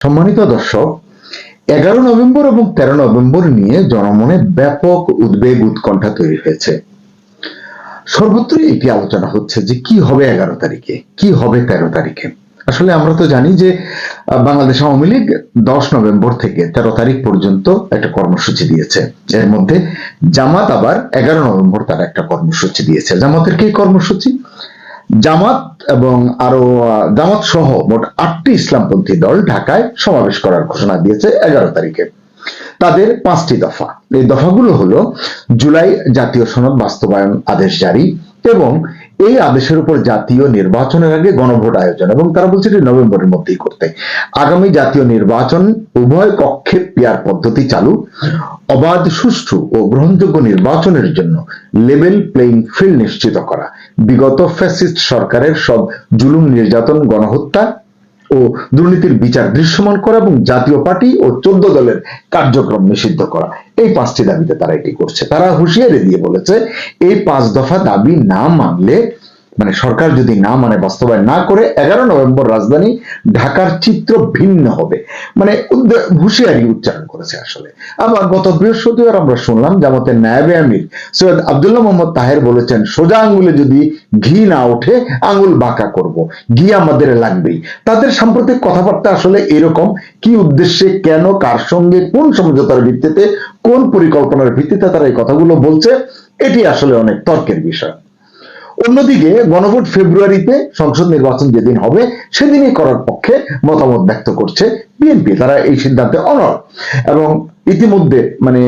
সম্মানিত দর্শক, এগারো নভেম্বর এবং তেরো নভেম্বর নিয়ে জনমনে ব্যাপক উদ্বেগ উৎকণ্ঠা তৈরি হয়েছে। সর্বত্রই এটি আলোচনা হচ্ছে যে কি হবে এগারো তারিখে, কি হবে তেরো তারিখে। আসলে আমরা তো জানি যে বাংলাদেশ আওয়ামী লীগ দশ নভেম্বর থেকে তেরো তারিখ পর্যন্ত একটা কর্মসূচি দিয়েছে। এর মধ্যে জামাত আবার এগারো নভেম্বর তারা একটা কর্মসূচি দিয়েছে। জামাতের কি কর্মসূচি? জামাত এবং আরও জামাত সহ মোট আটটি ইসলামপন্থী দল ঢাকায় সমাবেশ করার ঘোষণা দিয়েছে এগারো তারিখে। তাদের পাঁচটি দফা। এই দফাগুলো হলো জুলাই জাতীয় সনদ বাস্তবায়ন আদেশ জারি এবং এই আদেশের উপর জাতীয় নির্বাচনের আগে গণভোট আয়োজন এবং তারা বলছে এটি নভেম্বরের মধ্যেই করতে। আগামী জাতীয় নির্বাচন উভয় কক্ষে পিয়ার পদ্ধতি চালু। অবাধ, সুষ্ঠু ও গ্রহণযোগ্য নির্বাচনের জন্য লেভেল প্লেইং ফিল্ড নিশ্চিত করা। বিগত ফ্যাসিস্ট সরকারের সব জুলুম, নির্যাতন, গণহত্যা ও দুর্নীতির বিচার দৃশ্যমান করা এবং জাতীয় পার্টি ও চোদ্দ দলের কার্যক্রম নিষিদ্ধ করা। এই পাঁচটি দাবিতে তারা এটি করছে। তারা হুঁশিয়ারি দিয়ে বলেছে, এই পাঁচ দফা দাবি না মানলে মানে সরকার যদি না মানে বাস্তবায়ন না করে, এগারো নভেম্বর রাজধানী ঢাকার চিত্র ভিন্ন হবে। মানে হুঁশিয়ারি উচ্চারণ করেছে আসলে। আবার গত বৃহস্পতিবার আমরা শুনলাম জামাতের নায়াবে আমির সৈয়দ আব্দুল্লাহ মোহাম্মদ তাহের বলেছেন, সোজা আঙ্গুলে যদি ঘি না ওঠে, আঙ্গুল বাঁকা করব। ঘি আমাদের লাগবেই। তাদের সাম্প্রতিক কথাবার্তা আসলে এরকম। কি উদ্দেশ্যে, কেন, কার সঙ্গে, কোন সমঝোতার ভিত্তিতে, কোন পরিকল্পনার ভিত্তিতে তারা এই কথাগুলো বলছে, এটি আসলে অনেক তর্কের বিষয়। অন্যদিকে গণভোট ফেব্রুয়ারিতে সংসদ নির্বাচন যেদিন হবে, সেদিনই করার পক্ষে মতামত ব্যক্ত করছে বিএনপি। তারা এই সিদ্ধান্তে অনড়। এবং ইতিমধ্যে মানে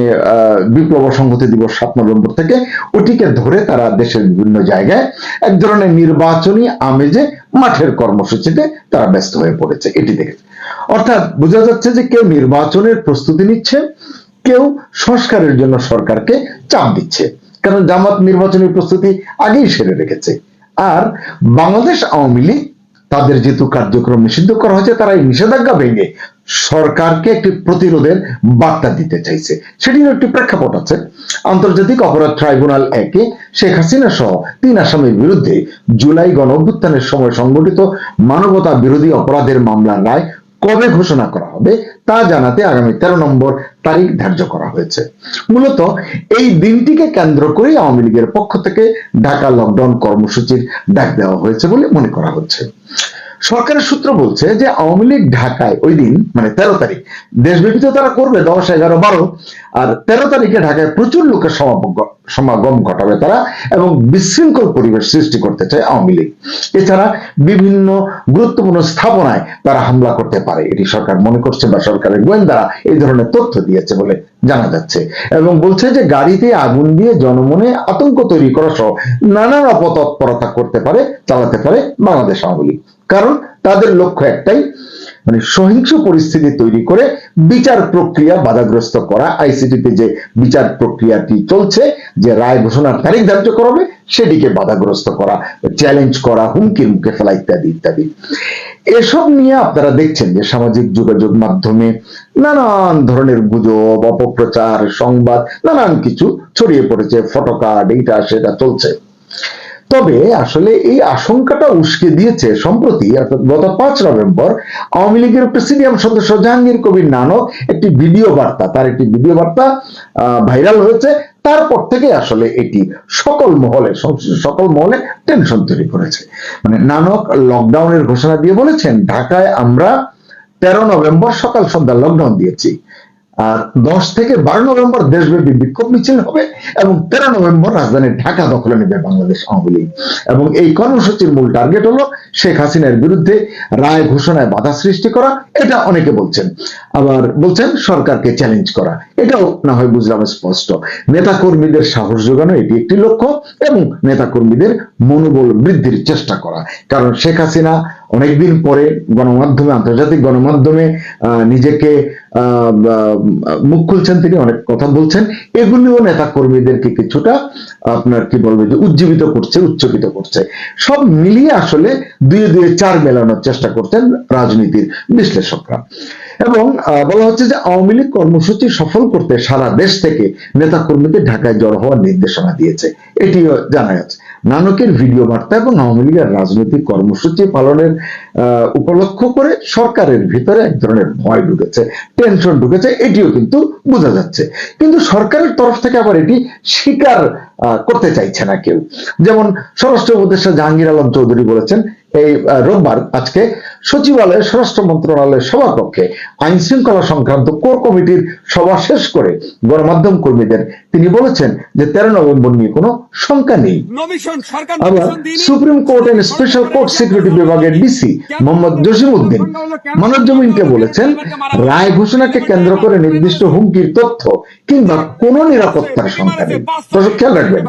বিপ্লব সংহতি দিবস সাত নভেম্বর থেকে ওটিকে ধরে তারা দেশের বিভিন্ন জায়গায় এক ধরনের নির্বাচনী আমেজে মাঠের কর্মসূচিতে তারা ব্যস্ত হয়ে পড়েছে। এটি দেখেছে অর্থাৎ বোঝা যাচ্ছে যে কেউ নির্বাচনের প্রস্তুতি নিচ্ছে, কেউ সংস্কারের জন্য সরকারকে চাপ দিচ্ছে। কারণ জামাত নির্বাচনী প্রস্তুতি আগেই সেরে রেখেছে? আর বাংলাদেশ আওয়ামী লীগ তাদের যেহেতু কার্যক্রম নিষিদ্ধ করা হয়েছে, তারা এই নিষেধাজ্ঞা ভেঙে সরকারকে একটি প্রতিরোধের বার্তা দিতে চাইছে। সেটির একটি প্রেক্ষাপট আছে। আন্তর্জাতিক অপরাধ ট্রাইব্যুনাল একে শেখ হাসিনা সহ তিন আসামির বিরুদ্ধে জুলাই গণ অভ্যুত্থানের সময় সংগঠিত মানবতা বিরোধী অপরাধের মামলার রায় কবে ঘোষণা করা হবে তা জানাতে আগামী তেরো নম্বর তারিখ ধার্য করা হয়েছে। মূলত এই দিনটিকে কেন্দ্র করে আওয়ামী লীগের পক্ষ থেকে ঢাকা লকডাউন কর্মসূচির ডাক দেওয়া হয়েছে বলে মনে করা হচ্ছে। সরকারের সূত্র বলছে যে আওয়ামী লীগ ঢাকায় ওই দিন মানে তেরো তারিখ, দেশব্যাপী তো তারা করবে, দশ, এগারো, বারো, আর তেরো তারিখে ঢাকায় প্রচুর লোকের সমাগম ঘটাবে তারা এবং বিশৃঙ্খল পরিবেশ সৃষ্টি করতে চায় আওয়ামী লীগ। এছাড়া বিভিন্ন গুরুত্বপূর্ণ স্থাপনায় তারা হামলা করতে পারে। এটি সরকার মনে করছে বা সরকারের গোয়েন্দারা এই ধরনের তথ্য দিয়েছে বলে জানা যাচ্ছে। এবং বলছে যে গাড়িতে আগুন দিয়ে জনমনে আতঙ্ক তৈরি করা সহ নানা অপতৎপরতা করতে পারে, চালাতে পারে বাংলাদেশ আওয়ামী লীগ। কারণ তাদের লক্ষ্য একটাই মানে সহিংস পরিস্থিতি তৈরি করে বিচার প্রক্রিয়া বাধাগ্রস্ত করা। আইসিটিতে যে বিচার প্রক্রিয়াটি চলছে, যে রায় ঘোষণার তারিখ ধার্য করবে, সেটিকে বাধাগ্রস্ত করা চ্যালেঞ্জ করা হুমকির মুখে ফেলা ইত্যাদি ইত্যাদি। এসব নিয়ে আপনারা দেখছেন যে সামাজিক যোগাযোগ মাধ্যমে নানান ধরনের গুজব, অপপ্রচার, সংবাদ, নানান কিছু ছড়িয়ে পড়েছে। ফটোকার্ড এইটা, সেটা চলছে। তবে আসলে এই আশঙ্কাটা উস্কে দিয়েছে সম্প্রতি গত পাঁচ নভেম্বর, আওয়ামী লীগের প্রেসিডিয়াম সদস্য জাহাঙ্গীর কবির নানক একটি ভিডিও বার্তা, তার একটি ভিডিও বার্তা ভাইরাল হয়েছে। তারপর থেকে আসলে এটি সকল মহলে সকল মহলে টেনশন তৈরি করেছে। মানে নানক লকডাউনের ঘোষণা দিয়ে বলেছেন, ঢাকায় আমরা তেরো নভেম্বর সকাল সন্ধ্যা লকডাউন দিয়েছি। আর দশ থেকে বারো নভেম্বর দেশব্যাপী বিক্ষোভ মিছিল হবে এবং তেরো নভেম্বর রাজধানী ঢাকা দখলে নেবে বাংলাদেশ আওয়ামী লীগ। এবং এই কর্মসূচির মূল টার্গেট হলো শেখ হাসিনার বিরুদ্ধে রায় ঘোষণায় বাধা সৃষ্টি করা, এটা অনেকে বলছেন। আবার বলছেন সরকারকে চ্যালেঞ্জ করা। এটাও না হয় বুঝলাম স্পষ্ট। নেতা কর্মীদের সাহস যোগানো, এটি একটি লক্ষ্য এবং নেতা কর্মীদের মনোবল বৃদ্ধির চেষ্টা করা। কারণ শেখ হাসিনা অনেকদিন পরে গণমাধ্যমে, আন্তর্জাতিক গণমাধ্যমে নিজেকে মুখ খুলছেন তিনি, অনেক কথা বলছেন। এগুলিও নেতা কর্মীদেরকে কিছুটা, আপনার কি বলব, যে উজ্জীবিত করছে, উচ্চকিত করছে। সব মিলিয়ে আসলে দুয়ে দুয়ে চার মেলানোর চেষ্টা করছেন রাজনীতির বিশ্লেষকরা। এবং বলা হচ্ছে যে আওয়ামী লীগ কর্মসূচি সফল করতে সারা দেশ থেকে নেতা কর্মীদের ঢাকায় জড়ো হওয়ার নির্দেশনা দিয়েছে। এটিও জানা যাচ্ছে নানকের ভিডিও বার্তা এবং আওয়ামী লীগের রাজনৈতিক কর্মসূচি পালনের উপলক্ষ করে সরকারের ভিতরে এক ধরনের ভয় ঢুকেছে টেনশন ঢুকেছে, এটিও কিন্তু বোঝা যাচ্ছে। কিন্তু সরকারের তরফ থেকে আবার এটি স্বীকার করতে চাইছে না কেউ। যেমন স্বরাষ্ট্র উপদেষ্টা জাহাঙ্গীর আলম চৌধুরী বলেছেন এই রোববার আজকে সচিবালয়ে স্বরাষ্ট্র মন্ত্রণালয়ের সভাকক্ষে আইন শৃঙ্খলা সংক্রান্ত কোর কমিটির সভা শেষ করে গণমাধ্যম কর্মীদের তিনি বলেছেন যে তেরো নভেম্বর নিয়ে কোনো শঙ্কা নেই। আবার supreme court and special court security বিভাগের ডিসি মোহাম্মদ জসিমউদ্দিন মানব জমিনকে বলেছেন রায় ঘোষণাকে কেন্দ্র করে নির্দিষ্ট হুমকির তথ্য কিংবা কোন নিরাপত্তার সংখ্যা নেই। দর্শক খেয়াল রাখবেন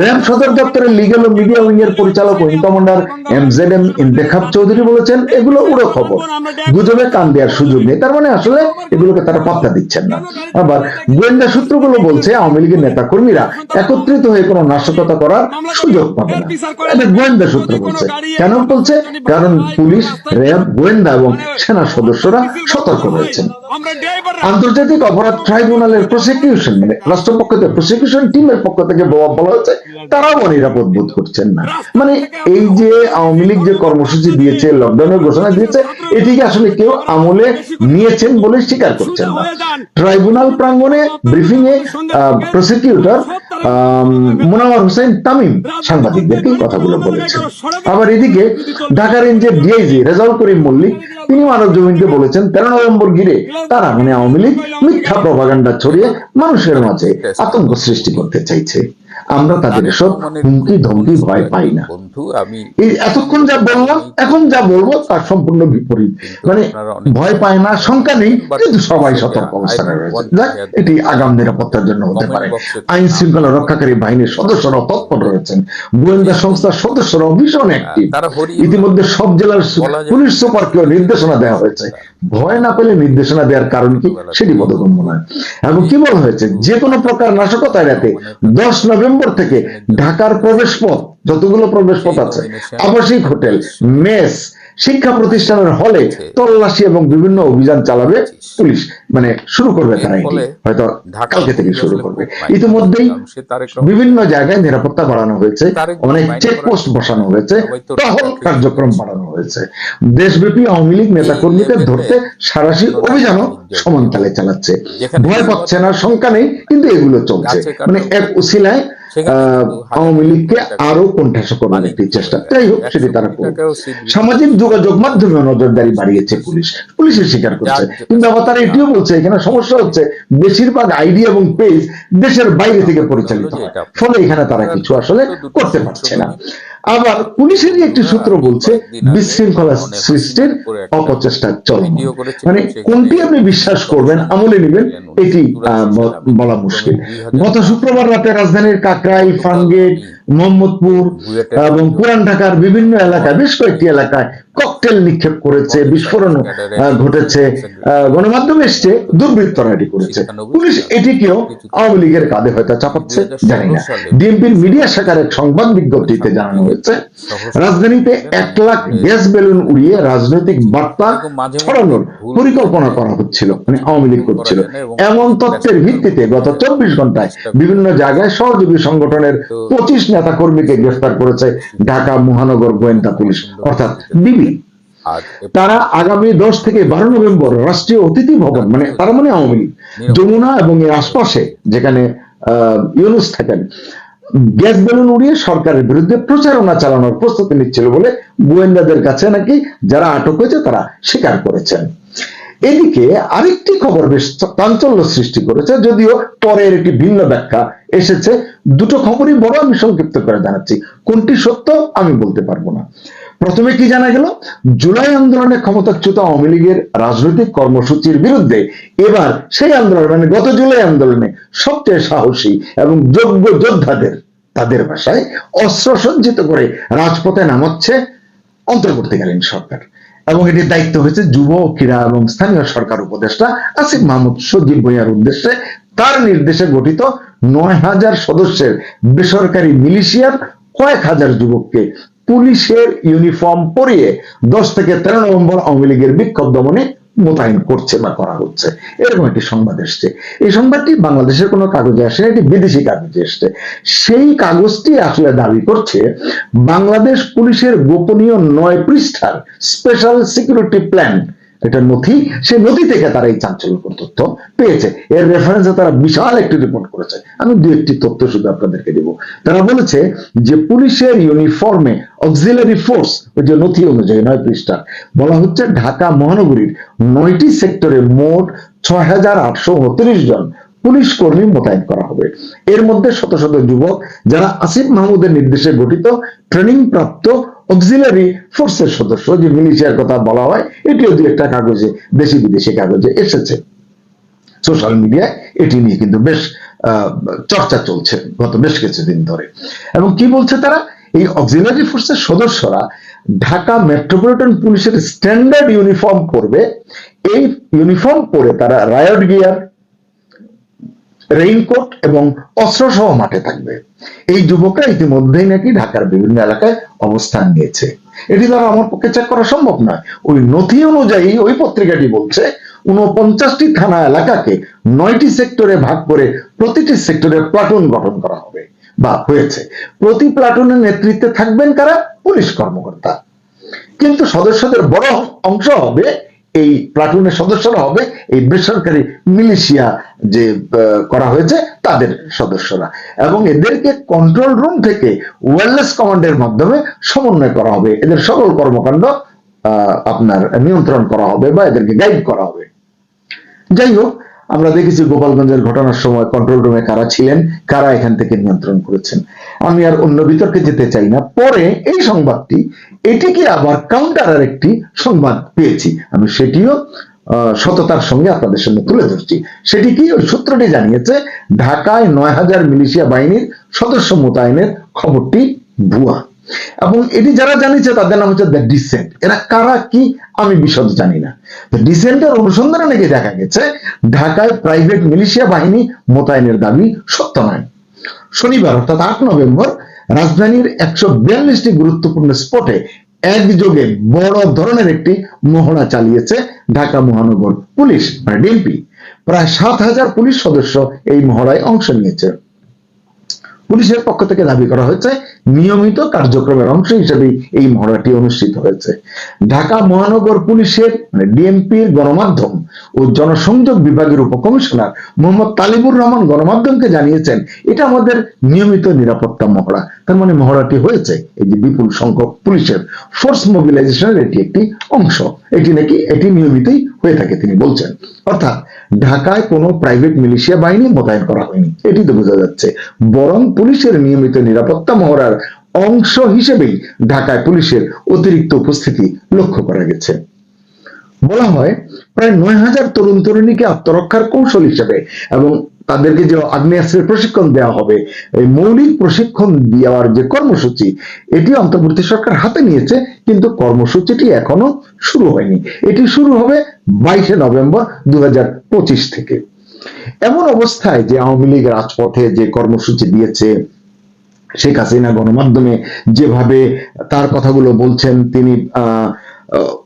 র্যাব সদর দপ্তরের লিগেল ও মিডিয়া উইং এর পরিচালক wing commander M M Intekhab Chowdhury বলেছেন, এগুলো উড়ো খবর। গুজবে কান দেওয়ার সুযোগ নেই। তার মানে আসলে এগুলোকে তারা পাত্তা দিচ্ছেন না। আবার গোয়েন্দা সূত্রগুলো বলছে, আওয়ামী লীগের একত্রিত হয়ে কোনো নাশকতা করার সুযোগ পাবে না। গোয়েন্দা সূত্র বলছে। কেন বলছে? কারণ পুলিশ, র্যাব, গোয়েন্দা এবং সেনা সদস্যরা সতর্ক রয়েছেন। আন্তর্জাতিক অপরাধ ট্রাইব্যুনালের প্রসিকিউশন মানে রাষ্ট্রপক্ষ থেকে প্রসিকিউশন টিমের পক্ষ থেকে বলা হয়েছে, তারাও নিরাপদ বোধ করছেন না। মানে এই যে আওয়ামী লীগ যে কর্মসূচি দিয়েছে লকডাউনের ঘোষণা দিয়েছে, এটিকে আসলে কেউ আমলে নিয়েছেন বলে স্বীকার করছেন না। ট্রাইব্যুনাল প্রাঙ্গণে ব্রিফিং এ প্রসিকিউটর মোনাওয়ার হোসেন তামিম সাংবাদিকদেরকে কথাগুলো বলেছেন। আবার এদিকে ঢাকা রেঞ্জের ডিআইজি রেজাউল করিম মল্লিক তিনি মানব জমিনকে বলেছেন, তেরো নভেম্বর ঘিরে তারা মানে আওয়ামী লীগ মিথ্যা প্রভাগান্ডা ছড়িয়ে মানুষের মাঝে আতঙ্ক সৃষ্টি করতে চাইছে। আমরা তাদের এসব হুমকি ধমকি ভয় পাই না। এই এতক্ষণ যা বললাম এখন যা বলব তার সম্পূর্ণ বিপরীত। মানে ভয় পায় না শঙ্কা নেই কিন্তু সবাই সতর্ক অবস্থানে রয়েছে। যাক এটি আগাম নিরাপত্তার জন্য হতে পারে। আইন শৃঙ্খলা রক্ষাকারী বাহিনীর সদস্যরা তৎপর রয়েছেন। গোয়েন্দা সংস্থার সদস্যরাও ভীষণ অ্যাক্টিভ ইতিমধ্যে সব জেলার পুলিশ সুপারকেও নির্দেশনা দেওয়া হয়েছে। ভয় না পেলে নির্দেশনা দেওয়ার কারণ কি? সেটি বোধগম্য নয়। এবং কি বলা হয়েছে? যে কোনো প্রকার নাশকতা এড়াতে দশ নভেম্বর থেকে ঢাকার প্রবেশ পথ যতগুলো প্রবেশ পথ আছে আবাসিক হোটেল মেস শিক্ষা প্রতিষ্ঠানের হলে তল্লাশি এবং বিভিন্ন অভিযান চালাবে পুলিশ। মানে শুরু করবে তারা হয়তো কালকে থেকে শুরু করবে। ইতিমধ্যেই বিভিন্ন জায়গায় নিরাপত্তা বাড়ানো হয়েছে অনেক চেকপোস্ট বসানো হয়েছে টহল কার্যক্রম বাড়ানো হয়েছে। দেশব্যাপী আওয়ামী লীগ নেতা কর্মীদের ধরতে সারাশি অভিযানও সমানতালে চালাচ্ছে। ভয় পাচ্ছে না শঙ্কা নেই কিন্তু এগুলো চলছে। মানে এক উসিলায় আহ, আওয়ামী লীগকে আরও কোণঠাসা করবার একটি চেষ্টা। যাই হোক সেটি তারা করবে সামাজিক যোগাযোগ মাধ্যমে নজরদারি বাড়িয়েছে পুলিশ। পুলিশের স্বীকার করছে। কিন্তু আবার তারা এটিও বলছে এখানে সমস্যা হচ্ছে বেশিরভাগ আইডি এবং পেজ দেশের বাইরে থেকে পরিচালিত হয়। ফলে এখানে তারা কিছু আসলে করতে পারছে না। আবার পুলিশেরই একটি সূত্র বলছে বিশৃঙ্খলা সৃষ্টির অপচেষ্টা চলমান। মানে কোনটি আপনি বিশ্বাস করবেন আমলে নেবেন এটি আহ, বলা মুশকিল। গত শুক্রবার রাতে রাজধানীর কাকরাই ফানগেট মোহাম্মদপুর এবং পুরান ঢাকার বিভিন্ন এলাকায় বেশ কয়েকটি এলাকায় ককটেল নিক্ষেপ করেছে বিস্ফোরণ ঘটেছে গণমাধ্যমে এসছে দুর্বৃত্তরা এটি করেছে। পুলিশ এটিকেও আওয়ামী লীগের কাঁধে হয়তো চাপাচ্ছে জানি না। বিএনপির মিডিয়া শাখার এক সংবাদ বিজ্ঞপ্তিতে জানানো হয়েছে রাজধানীতে এক লাখ গ্যাস বেলুন উড়িয়ে রাজনৈতিক বার্তা ছড়ানোর পরিকল্পনা করা হচ্ছিল মানে আওয়ামী লীগ করছিল। এমন তথ্যের ভিত্তিতে গত চব্বিশ ঘন্টায় বিভিন্ন জায়গায় সহযোগী সংগঠনের পঁচিশ নেতা কর্মীকে গ্রেফতার করেছে ঢাকা মহানগর গোয়েন্দা পুলিশ অর্থাৎ ডিবি। তারা আগামী দশ থেকে বারো নভেম্বর রাষ্ট্রীয় অতিথি ভবন মানে তারা মানে আওয়ামী লীগ যমুনা এবং এর আশপাশে যেখানে ইউনুস থাকেন। গ্যাস বেলুন উড়িয়ে সরকারের বিরুদ্ধে প্রচারণা চালানোর প্রস্তুতি নিচ্ছিল বলে গোয়েন্দাদের কাছে নাকি যারা আটক হয়েছে তারা স্বীকার করেছেন। এদিকে আরেকটি খবর বেশ চাঞ্চল্য সৃষ্টি করেছে যদিও পরের একটি ভিন্ন ব্যাখ্যা এসেছে। দুটো খবরই বড় আমি সংক্ষিপ্ত করে জানাচ্ছি। কোনটি সত্য আমি বলতে পারব না। প্রথমে কি জানা গেল? জুলাই আন্দোলনে ক্ষমতাচ্যুত আওয়ামী লীগের রাজনৈতিক কর্মসূচির বিরুদ্ধে। এবার সেই আন্দোলন মানে গত জুলাই আন্দোলনে সবচেয়ে সাহসী এবং যোগ্য যোদ্ধাদের, তাদের ভাষায় অস্ত্র সজ্জিত করে রাজপথে নামাচ্ছে অন্তর্বর্তীকালীন সরকার। এবং এটির দায়িত্ব হয়েছে যুব, ক্রীড়া এবং স্থানীয় সরকার উপদেষ্টা আসিফ মাহমুদ সজীব ভুঁইয়ার উদ্দেশ্যে। তার নির্দেশে গঠিত নয় হাজার সদস্যের বেসরকারি মিলিশিয়ার কয়েক হাজার যুবককে পুলিশের ইউনিফর্ম পরিয়ে দশ থেকে তেরো নভেম্বর আওয়ামী লীগের বিক্ষোভ দমনে মোতায়েন করছে বা করা হচ্ছে। এরকম একটি সংবাদ এসছে। এই সংবাদটি বাংলাদেশের কোনো কাগজে আসে এটি বিদেশি কাগজে এসছে। সেই কাগজটি আসলে দাবি করছে, বাংলাদেশ পুলিশের গোপনীয় নয় পৃষ্ঠার স্পেশাল সিকিউরিটি প্ল্যান এটা নথি সেই নথি থেকে তারা এই চাঞ্চল্যকর তথ্য পেয়েছে। এর রেফারেন্সে তারা বিশাল একটি রিপোর্ট করেছে। আমি দু একটি তথ্য শুধু আপনাদেরকে দেব। তারা বলেছে যে পুলিশের ইউনিফর্মে অক্সিলারি ফোর্স ওই যে নথি অনুযায়ী নয় পৃষ্ঠা বলা হচ্ছে ঢাকা মহানগরীর নয়টি সেক্টরে মোট ছয় হাজার আটশো উনত্রিশ জন পুলিশ কর্মী মোতায়েন করা হবে। এর মধ্যে শত শত যুবক, যারা আসিফ মাহমুদের নির্দেশে গঠিত ট্রেনিং প্রাপ্ত অক্সিলারি ফোর্সের সদস্য, যে মিলিশিয়ার কথা বলা হয়, এটিও দু একটা কাগজে, দেশি বিদেশি কাগজে এসেছে। সোশ্যাল মিডিয়ায় এটি নিয়ে কিন্তু বেশ চর্চা চলছে গত বেশ কিছুদিন ধরে। এবং কি বলছে তারা? এই অক্সিলারি ফোর্সের সদস্যরা ঢাকা মেট্রোপলিটন পুলিশের স্ট্যান্ডার্ড ইউনিফর্ম পরবে। এই ইউনিফর্ম পরে তারা রায়ট গিয়ার রেইনকোট এবং অস্ত্র সহ মাঠে থাকবে। এই যুবকরা ইতিমধ্যেই নাকি ঢাকার বিভিন্ন এলাকায় অবস্থান নিয়েছে। এটি দ্বারা আমার পক্ষে চেক করা সম্ভব নয়। ওই নথি অনুযায়ী ওই পত্রিকাটি বলছে উনপঞ্চাশটি থানা এলাকাকে নয়টি সেক্টরে ভাগ করে প্রতিটি সেক্টরে প্লাটুন গঠন করা হবে বা হয়েছে। প্রতি প্লাটুনের নেতৃত্বে থাকবেন কারা? পুলিশ কর্মকর্তা। কিন্তু সদস্যদের বড় অংশ হবে এই প্লাটুনের সদস্যরা হবে, এই বেসরকারি মিলিশিয়া যে করা হয়েছে তাদের সদস্যরা। এবং এদেরকে কন্ট্রোল রুম থেকে ওয়েলনেস কমান্ডের মাধ্যমে সমন্বয় করা হবে। এদের সকল কর্মকাণ্ড আপনার নিয়ন্ত্রণ করা হবে বা এদেরকে গাইড করা হবে। যাই হোক আমরা দেখেছি গোপালগঞ্জের ঘটনার সময় কন্ট্রোল রুমে কারা ছিলেন, কারা এখান থেকে নিয়ন্ত্রণ করেছেন। আমি আর অন্য বিতর্কে যেতে চাই না। পরে এই সংবাদটি এটিকে আবার কাউন্টার আর একটি সংবাদ পেয়েছি? আমি সেটিও সততার সঙ্গে আপনাদের সামনে তুলে ধরছি। সেটি কি ওই সূত্রটি জানিয়েছে? ঢাকায় নয় হাজার মিলিশিয়া বাহিনীর সদস্য মোতায়েনের খবরটি ভুয়া। এবং এটি যারা জানিয়েছে, তাদের নাম হচ্ছে দ্য ডিসেন্ট এরা কারা, কি, আমি বিশদ জানি না। ডিসেন্টের অনুসন্ধানে নাকি দেখা গেছে, ঢাকায় প্রাইভেট মিলিশিয়া বাহিনী মোতায়েনের দাবি সত্য নয়। শনিবার, অর্থাৎ আট নভেম্বর, রাজধানীর একশো বিয়াল্লিশটি গুরুত্বপূর্ণ স্পটে একযোগে বড় ধরনের একটি মহড়া চালিয়েছে ঢাকা মহানগর পুলিশ মানে ডিএমপি। প্রায় সাত হাজার পুলিশ সদস্য এই মহড়ায় অংশ নিয়েছে। পুলিশের পক্ষ থেকে দাবি করা হয়েছে নিয়মিত কার্যক্রমের অংশ হিসেবে এই মহড়াটি অনুষ্ঠিত হয়েছে। ঢাকা মহানগর পুলিশের মানে ডিএমপির গণমাধ্যম ও জনসংযোগ বিভাগের উপকমিশনার মোহাম্মদ তালিবুর রহমান গণমাধ্যমকে জানিয়েছেন, এটা আমাদের নিয়মিত নিরাপত্তা মহড়া। তার মানে মহড়াটি হয়েছে এই যে বিপুল সংখ্যক পুলিশের ফোর্স মোবিলাইজেশনের এটি একটি অংশ। এটি নাকি, এটি নিয়মিতই হয়ে থাকে তিনি বলছেন। অর্থাৎ ঢাকায় কোনো প্রাইভেট মিলিশিয়া বাহিনী মোতায়েন করা হয়নি। এটি তো বোঝা যাচ্ছে, বরং পুলিশের নিয়মিত নিরাপত্তা মহড়ার অংশ হিসেবেই ঢাকায় পুলিশের অতিরিক্ত উপস্থিতি লক্ষ্য করা গেছে। বলা হয়, প্রায় নয় হাজার তরুণ তরুণীকে আত্মরক্ষার কৌশল হিসেবে এবং তাদেরকে যে আগ্নেয়াস্ত্রের প্রশিক্ষণ দেওয়া হবে, এই মৌলিক প্রশিক্ষণ দেওয়ার যে কর্মসূচি, এটি অন্তর্বর্তী সরকার হাতে নিয়েছে, কিন্তু কর্মসূচিটি এখনও শুরু হয়নি। এটি শুরু হবে বাইশে নভেম্বর দু হাজার পঁচিশ থেকে। এমন অবস্থায় যে আওয়ামী লীগ রাজপথে যে কর্মসূচি দিয়েছে শেখ হাসিনা গণমাধ্যমে যেভাবে তার কথাগুলো বলছেন, তিনি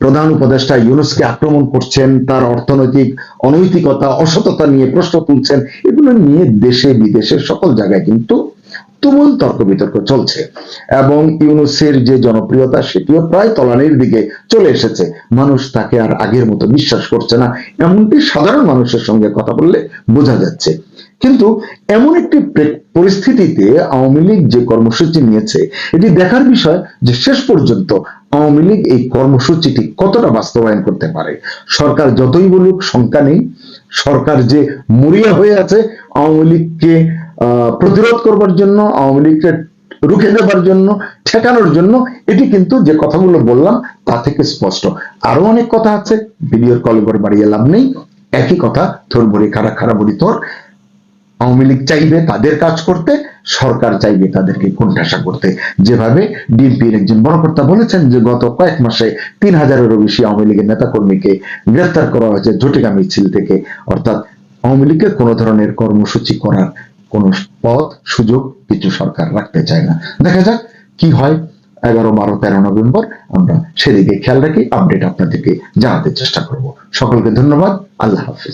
প্রধান উপদেষ্টা ইউনুসকে আক্রমণ করছেন, তার অর্থনৈতিক অনৈতিকতা, অসততা নিয়ে প্রশ্ন তুলছেন, এগুলো নিয়ে দেশে বিদেশে সকল জায়গায় কিন্তু তুমুল তর্ক বিতর্ক চলছে। এবং ইউনুসের যে জনপ্রিয়তা, সেটিও প্রায় তলানির দিকে চলে এসেছে। মানুষ তাকে আর আগের মতো বিশ্বাস করছে না। এমনকি সাধারণ মানুষের সঙ্গে কথা বললে বোঝা যাচ্ছে। কিন্তু এমন একটি পরিস্থিতিতে আওয়ামী লীগ যে কর্মসূচি নিয়েছে, এটি দেখার বিষয় যে শেষ পর্যন্ত আওয়ামী লীগ এই কর্মসূচিটি কতটা বাস্তবায়ন করতে পারে। সরকার যতই বলুক, শঙ্কা নেই। সরকার যে মরিয়া হয়ে আছে, আওয়ামী লীগকে প্রতিরোধ করবার জন্য, আওয়ামী লীগকে রুখে দেবার জন্য, ঠেকানোর জন্য, এটি কিন্তু যে কথাগুলো বললাম, তা থেকে স্পষ্ট। আরও অনেক কথা আছে, ভিডিওর কল করে বাড়িয়ে লাভ নেই। একই কথা থোর বড়ি খারা খারা বড়ি তোর আওয়ামী লীগ চাইবে তাদের কাজ করতে, সরকার চাইবে তাদেরকে কোণঠাসা করতে। যেভাবে ডিএমপির একজন বড়কর্তা বলেছেন যে, গত কয়েক মাসে তিন হাজারেরও বেশি আওয়ামী লীগের নেতাকর্মীকে গ্রেফতার করা হয়েছে ঝটিকা মিছিল থেকে। অর্থাৎ আওয়ামী লীগের কোনো ধরনের কর্মসূচি করার কোন পথ, সুযোগ কিছু সরকার রাখতে চায় না। দেখা যাক কি হয়। এগারো, বারো, তেরো নভেম্বর, আমরা সেদিকে খেয়াল রাখি আপডেট আপনাদেরকে জানাতে চেষ্টা করব। সকলকে ধন্যবাদ। আল্লাহ হাফিজ।